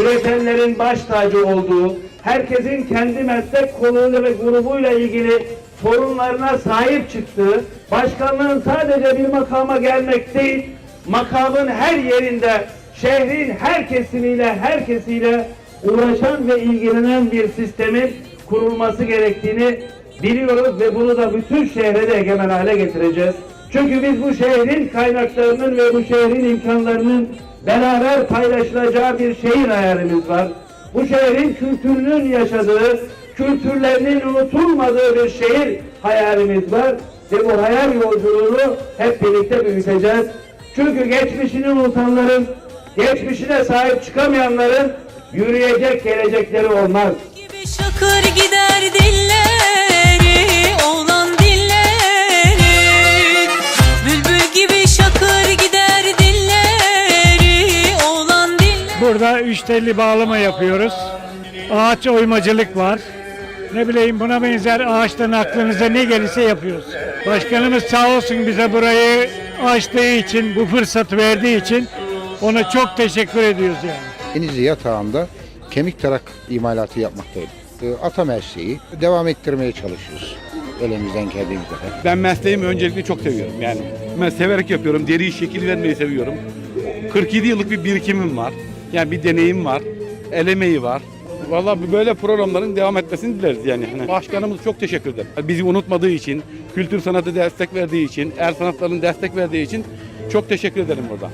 öğretmenlerin baş tacı olduğu, herkesin kendi meslek koluyla ve grubuyla ilgili sorunlarına sahip çıktığı, başkanlığın sadece bir makama gelmek değil, makamın her yerinde, şehrin her kesimiyle, herkesiyle uğraşan ve ilgilenen bir sistemin kurulması gerektiğini biliyoruz ve bunu da bütün şehre de egemen hale getireceğiz. Çünkü biz bu şehrin kaynaklarının ve bu şehrin imkanlarının beraber paylaşılacağı bir şehir hayalimiz var. Bu şehrin kültürünün yaşadığı, kültürlerinin unutulmadığı bir şehir hayalimiz var. Ve bu hayal yolculuğunu hep birlikte büyüteceğiz. Çünkü geçmişini unutanların, geçmişine sahip çıkamayanların yürüyecek gelecekleri olmaz. gibi şakır gider üç telli bağlama yapıyoruz. Ağaç oymacılık var. Ne bileyim buna benzer ağaçtan aklınıza ne gelirse yapıyoruz. Başkanımız sağ olsun bize burayı açtığı için, bu fırsatı verdiği için ona çok teşekkür ediyoruz yani. Denizli yatağında kemik tarak imalatı yapmaktayım. Ee, Ata mesleği devam ettirmeye çalışıyoruz. Elimizden geldiğimiz kadar. Ben mesleğimi öncelikle çok seviyorum. Yani ben severek yapıyorum. Deriyi şekil vermeyi seviyorum. 47 yıllık bir birikimim var. Yani bir deneyim var. El emeği var. Vallahi böyle programların devam etmesini dileriz yani. Hani başkanımız çok teşekkür ederim. Bizi unutmadığı için, kültür sanatı destek verdiği için, el sanatlarının destek verdiği için çok teşekkür ederim burada.